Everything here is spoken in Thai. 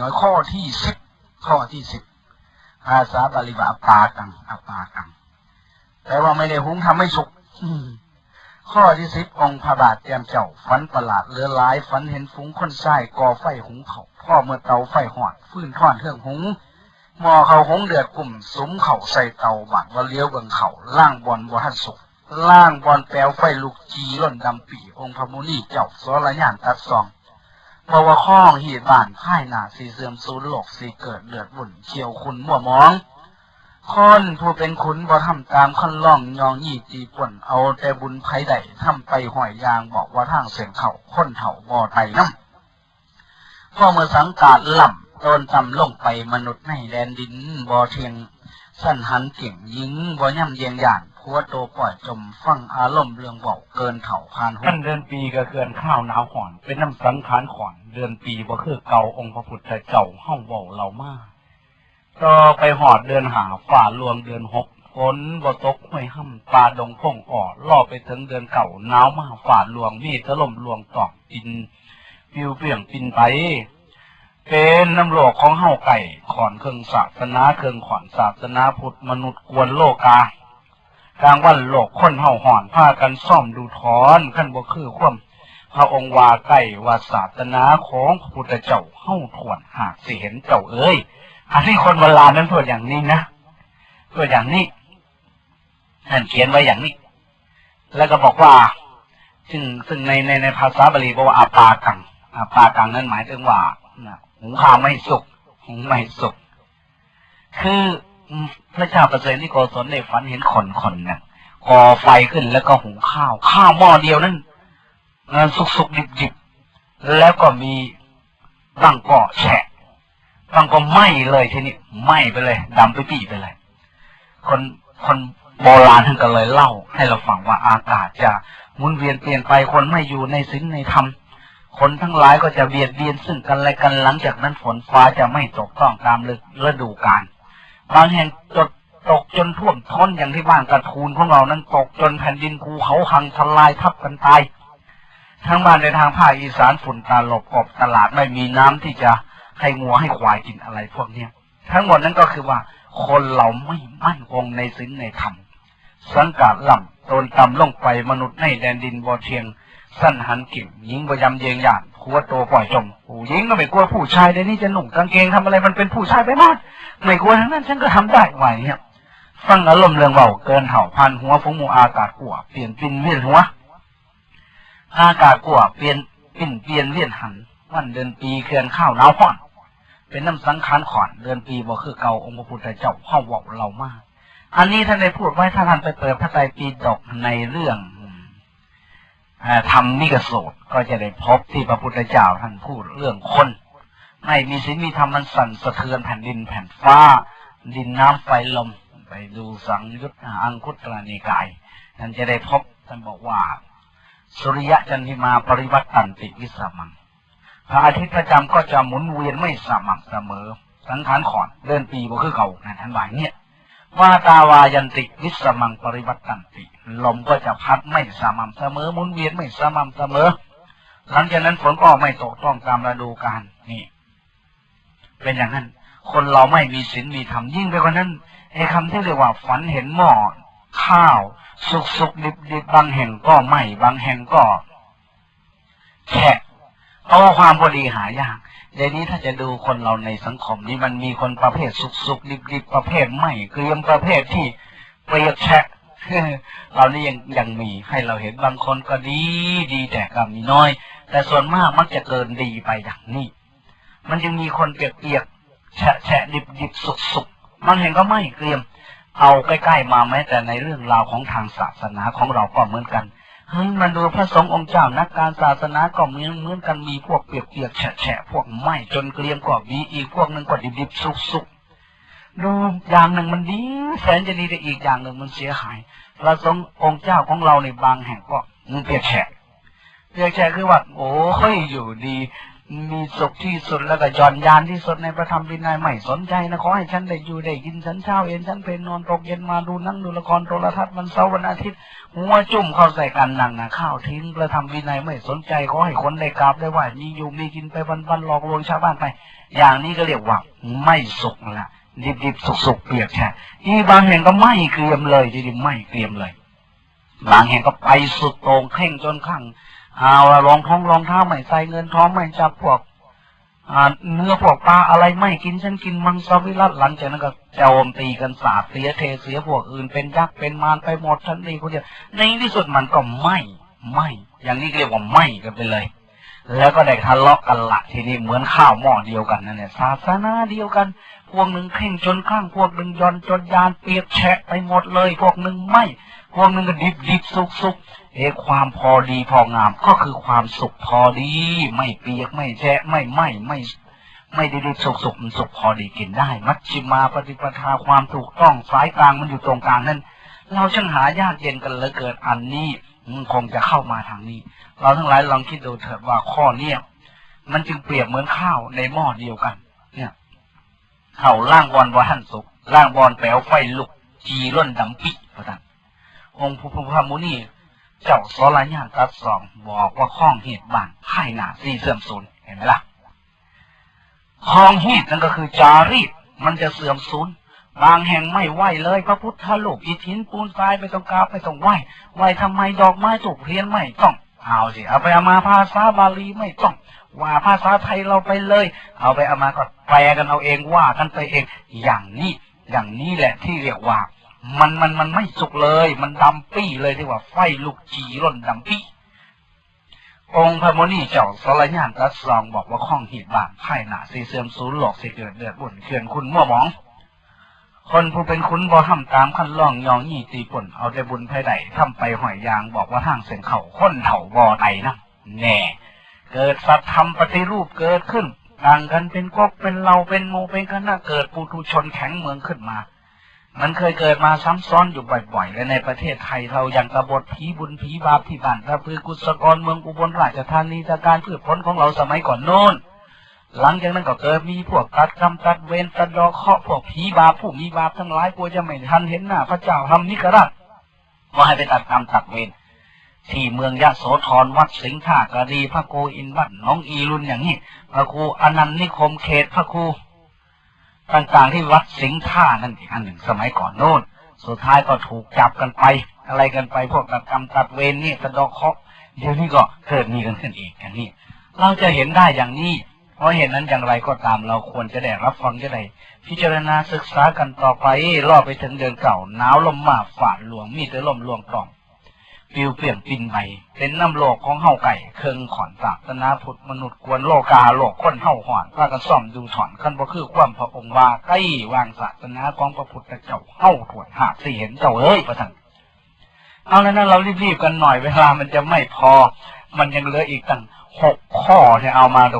น้อยข้อที่สิบข้อที่สิบภาษาบาลีว่าอปากังอปากังแต่ว่าไม่ได้หุงทำให้สุกอืมข้อที่สิบองค์พระบาทแจมเจ้าฝันประหลาดเลือหลายฝันเห็นฝูงคนใส่ก่อไฟหุงเขาพ่อเมื่อเตาไฟหอดฟื้นท่อนเทืองหุงหมอเขาหงเดือดกลุ่มสมเข่าใส่เตาบัดว่าเลี้ยวเบิ่งเขาล่างบอลบ่ทันสุกล่างบอลแปลวไฟลุกจีล่นดำปีองค์พระมุนีเจ้าสรญานตัดซอง เพราะว่าข้องหีดบ้านค่ายหนาสีเสื่อมสูญโลกสีเกิดเลือดวุ่นเขียวคุณมั่วมองคนผู้เป็นขุนบ่ทำตามขั้นล่องยองยี่จีป่นเอาแต่บุญไผ่ใดทำไปหอยยางบอกว่าทางเสียงเขาค้นเถ่าบ่อไตน้ำพ่อเมื่อสังกาดล่ำโดนจำลงไปมนุษย์ในแดนดินบ่อเทียงสั้นหันเก่งยิงบ่ย่ำเยียงหยาน พัวโตปล่อยจมฟังอารมณ์เรื่องเบาเกินเถ่าพานหุ่นเดือนปีก็เกินข้าวหนาวห่อน เป็นน้ำสังขารขอน เดือนปีบ่คือเก่าองค์พระพุทธเจ้าห้องเบาเรามากต่อไปหอดเดือนหาฝ่าลวงเดือนหกฝนบ่ตกห้วยห้ำปลาดงพงอ่อล่อไปถึงเดือนเก่าหนาวมาฝ่าลวงมีตะล่มลวงตอกกินปิวเปลี่ยงปินไปเป็นน้ำโลกของเฮาไก่ ขอนเครื่องศาสนาเครื่องขอนศาสนาพุทธมนุษย์กวนโลกา กลางวันโลกคนเฮาห่อนผ้ากันซ่อมดูถอนขั้นบ่คือความพระองค์ว่าไก่ว่าศาสนาของพระพุทธเจ้าเฮาถวนหากสิเห็นเจ้าเอ้ยอันนี้คนโบราณนั้นพูดอย่างนี้นะพูดอย่างนี้ท่านเขียนไว้อย่างนี้ แล้วก็บอกว่า ซึ่งซึ่งในในในภาษาบาลีบอกว่าอาปากังอาปากังนั้นหมายถึงว่าหุงข้าวไม่สุกหุงไม่สุกคือ พระเจ้าประเสริฐที่โกศลได้ฝันเห็นคนคนหนึ่งก่อไฟขึ้นแล้วก็หุงข้าว ข้าวหม้อเดียวนั้นสุกสุกดิบดิบแล้วก็มีบางก็แฉะบางก็ไหม้เลยทีนี้ไหม้ไปเลยดำไปปีไปเลย คนคนโบราณท่านก็เลยเล่า ให้เราฟังว่าอากาศจะหมุนเวียนเปลี่ยนไปคนไม่อยู่ในศีลในธรรมคนทั้งหลายก็จะเบียดเบียนซึ่งกันและกันหลังจากนั้นฝนฟ้าจะไม่ตกต้องตามฤดูกาล บางแห่งจดตกจนท่วมท้นอย่างที่บ้านกระทูลของเรานั้นตกจนแผ่นดินภูเขาหังทลายทับกันตายทั้งบ้านในทางภาคอีสานฝุ่นตาหลบกบตลาดไม่มีน้ำที่จะให้งัวให้ควายกินอะไรพวกเนี้ยทั้งหมดนั้นก็คือว่า คนเราไม่มั่นคงในศีลในธรรมสังกาดล่ำโดนต่ำลงไปมนุษย์ในแดนดินบ่อเทียง สั้นหันกิ่งยิงพยายามเยียงหยาด ขัวโตปล่อยจมผู้หญิงก็ไม่กลัวผู้ชายเดี๋ยวนี้จะหนุ่มกางเกงทำอะไรมันเป็นผู้ชายไปหมดไม่กลัวทั้งนั้นฉันก็ทำได้ไหวเนี่ยฟังอารมณ์เรื่องเบาเกินเห่าพันหัวฟงมูอากาศกลัวเปลี่ยนปินเวียนหัวอากาศกลัวเปลี่ยนปินเปลี่ยนเวียนหันวันเดือนปีเคลื่อนข้าวหนาวห่อน เป็นน้ำสังขารขอนเดือนปีบ่คือเก่าองค์พระพุทธเจ้าห้องบอกเรามาก อันนี้ท่านได้พูดไว้ถ้าท่านไปเปิดพระไตรปิฎกในเรื่อง ทำนิกโสดก็จะได้พบที่พระพุทธเจ้าท่านพูดเรื่องคนไม่มีศีลมีธรรมมันสั่นสะเทือนแผ่นดินแผ่นฟ้า ดินน้ำไฟลม ไปดูสังยุตอังคุตรนิกายท่านจะได้พบท่านบอกว่า สุริยะจันทิมาปริวัตตันติวิสามังพระอาทิตย์ประจำก็จะหมุนเวียนไม่สม่ำเสมอ สังขารขอนเดินปีก็คือเก่านั่นท่านว่าเนี่ย ว่าตาวายันติวิสมังปริวัตตันติ ลมก็จะพัดไม่สม่ำเสมอหมุนเวียนไม่สม่ำเสมอ หลังจากนั้นฝนก็ไม่ตกต้องตามฤดูกาลนี่ เป็นอย่างนั้น คนเราไม่มีศีลมีธรรมยิ่งไปกว่านั้นไอ้คำที่เรียกว่าฝันเห็นหม้อข้าว สุกสุกดิบดิบบางแห่งก็ไหมบางแห่งก็แฉะเพราะว่าความพอดีหายาก เดี๋ยวนี้ถ้าจะดูคนเราในสังคมนี้มันมีคนประเภทสุกสุกดิบดิบประเภทไม่เกลียมประเภทที่เปรียกแฉะเรานี่ยังยังมีให้เราเห็นบางคนก็ดีดีแต่ก็มีน้อย แต่ส่วนมากมักจะเกินดีไปอย่างนี้ มันยังมีคนเปียกๆแฉะแฉะดิบดิบสุกสุกบางแห่งก็ไม่เกรียม เอาใกล้ๆมาแม้แต่ในเรื่องราวของทางศาสนาของเราก็เหมือนกัน เฮ้ยมันดูพระสงฆ์องค์เจ้านักการศาสนาก็เหมือนเหมือนกันมีพวกเปียกๆแฉะแฉะพวกไม่จนเกลียมก็มีอีกพวกหนึ่งก็ดิบดิบสุกสุกดูอย่างหนึ่งมันดีแสนจะดีแต่อีกอย่างหนึ่งมันเสียหายพระสงฆ์องค์เจ้าของเราในบางแห่งก็มันเปียกแฉะเปียกแฉะคือว่าโอ้ยอยู่ดี มีสุขที่สุดแล้วก็ย่อนยานที่สุดในพระธรรมวินัยไม่สนใจนะขอให้ฉันได้อยู่ได้กินฉันเช้าเย็นฉันเพลนอนตกเย็นมาดูนั่งดูละครโทรทัศน์วันเสาร์วันอาทิตย์หัวจุ่มเข้าใส่กันนั่งนะข้าวทิ้งพระธรรมวินัยไม่สนใจขอให้คนได้กราบได้ไหวมีอยู่มีกินไปวันๆหลอกลวงชาวบ้านไป อย่างนี้ก็เรียกว่าไม่สุขละดิบๆสุกๆเปียกแฉะที่บางแห่งก็ไม่เกรียมเลยที่ไม่เกรียมเลยบางแห่งก็ไปสุดโต่งเข่งจนข้าง เอาละรองท้องรองเท้าไม่ใส่เงินท้องไม่จับพวกเนื้อพวกปลาอะไรไม่กินฉันกินมังสวิรัตหลังจากนั้นก็โจมตีกันสาดเสียเทเสียพวกอื่นเป็นยักษ์เป็นมารไปหมดฉันดีคนเดียวในที่สุดมันก็ไม่ไม่อย่างนี้เรียกว่าไม่กันไปเลย แล้วก็ได้ทะเลาะกันละทีนี้เหมือนข้าวหม้อเดียวกันนั่นแหละศาสนาเดียวกัน พวกหนึ่งเข่งจนข้างพวกหนึ่งยอนจนยานเปียกแฉะไปหมดเลย พวกหนึ่งไม่ พวกหนึ่งก็ดิบดิบสุกสุก เอความพอดีพองามก็คือความสุขพอดี ไม่เปียกไม่แฉะไม่ไหมไม่ ไม่ได้ดิบสุกสุกมันสุกพอดีกินได้ มัชชิมาปฏิปทาความถูกต้องสายกลางมันอยู่ตรงกลางนั้นเราช่างหายากเย็นกันเหลือเกินอันนี้มันคงจะเข้ามาทางนี้ เราทั้งหลายลองคิดดูเถิดว่าข้อเนี้ยมันจึงเปรียบเหมือนข้าวในหม้อเดียวกัน เนี่ยเข้าล่างบอลวาหันสุกล่างบอลแปลวไฟลุกจีร่นดำปิพระทานองค์พระพุทธมุนี เจ้าสรญาณตัดสองบอกว่าข้องเหตุบานไพ่หนาสี่เสื่อมสูญเห็นไหมล่ะคลองเฮีดนั่นก็คือจารีตมันจะเสื่อมสูญบางแห่งไม่ไหวเลยพระพุทธรูปอิฐหินปูนทรายไม่ต้องกราบไม่ต้องไหวไหวทำไมดอกไม้ถูกเรียนไม่ต้องเอาสิเอาไปเอามาภาษาบาลีไม่ต้อง ว่าภาษาไทยเราไปเลย เอาไปเอามาก็แปลกันเอาเองว่ากันไปเอง อย่างนี้อย่างนี้แหละที่เรียกว่า มันมันมันไม่สุกเลย มันดำปี้เลยที่ว่าไฟลุกจีร่นดำปี้องค์พระโมนีเจ้าสรญานตรัสรองบอกว่าข้องหีบบานไพ่หนาสีเสื่อมสูญหลอกสิเกิดเดือดบุ่นเขื่อนคุณมั่วหมอง คนผู้เป็นคุณบ่ทำตามขั้นล่องยองยี่ตีป่นเอาแต่บุญไพ่ใดทำไปหอยยางบอกว่าทางเส้นเข่าค้นเถ่าบ่อใดนะแน่เกิดสัตธรรมปฏิรูปเกิดขึ้นต่างกันเป็นก๊กเป็นเราเป็นโมเป็นคณะเกิดปุถุชนแข็งเมืองขึ้นมา มันเคยเกิดมาซ้ำซ้อนอยู่บ่อยๆ และในประเทศไทยเรายังกบฏผีบุญผีบาปที่บ้านพระพือกุศกรเมืองอุบลราชธานีจากการพืชผลของเราสมัยก่อนโน้น หลังจากนั้นก็เกิดมีพวกตัดกรรมตัดเวรตัดดอกเคาะพวกผีบาปผู้มีบาปทั้งหลายกลัวจะไม่ทันเห็นหน้าพระเจ้าทำนิกราชว่าให้ไปตัดกรรมตัดเวรที่เมืองยะโสธรวัดสิงห์ท่ากระดีพระครูอินวัดน้องอีรุนอย่างนี้พระครูอนันต์นิคมเขตพระครู ต่างๆที่วัดสิงห์ท่านั่นอีกอันหนึ่งสมัยก่อนโน้น สุดท้ายก็ถูกจับกันไป อะไรกันไปพวกตัดกรรมตัดเวรนี่กระดอกเคาะเดี๋ยวนี้ก็เกิดมีกันขึ้นอีกอย่างนี้เราจะเห็นได้อย่างนี้ เพราะเห็นนั้นอย่างไรก็ตามเราควรจะได้รับฟังจะได้พิจารณาศึกษากันต่อไปรอไปถึงเดือนเก่าหนาวลมมาฝ่าหลวงมีแต่ลมลวงกล่อง ปิวเปลี่ยนปินไปเป็นน้ำโลกของเฮาไก่เคิงขอนศาสนาพุทธมนุษย์กวนโลกาโลกคนเฮาหอนว่ากันซ่อมดูถอนขั้นบ่คือความพระองค์ว่าใกล้วางศาสนาของพระพุทธเจ้าเฮาถวนหากสิเห็นเจ้าเอ้ยประทันเอาแล้วนั้นเรารีบๆกันหน่อยเวลามันจะไม่พอ มันยังเหลืออีกตั้งหกข้อที่เอามาดู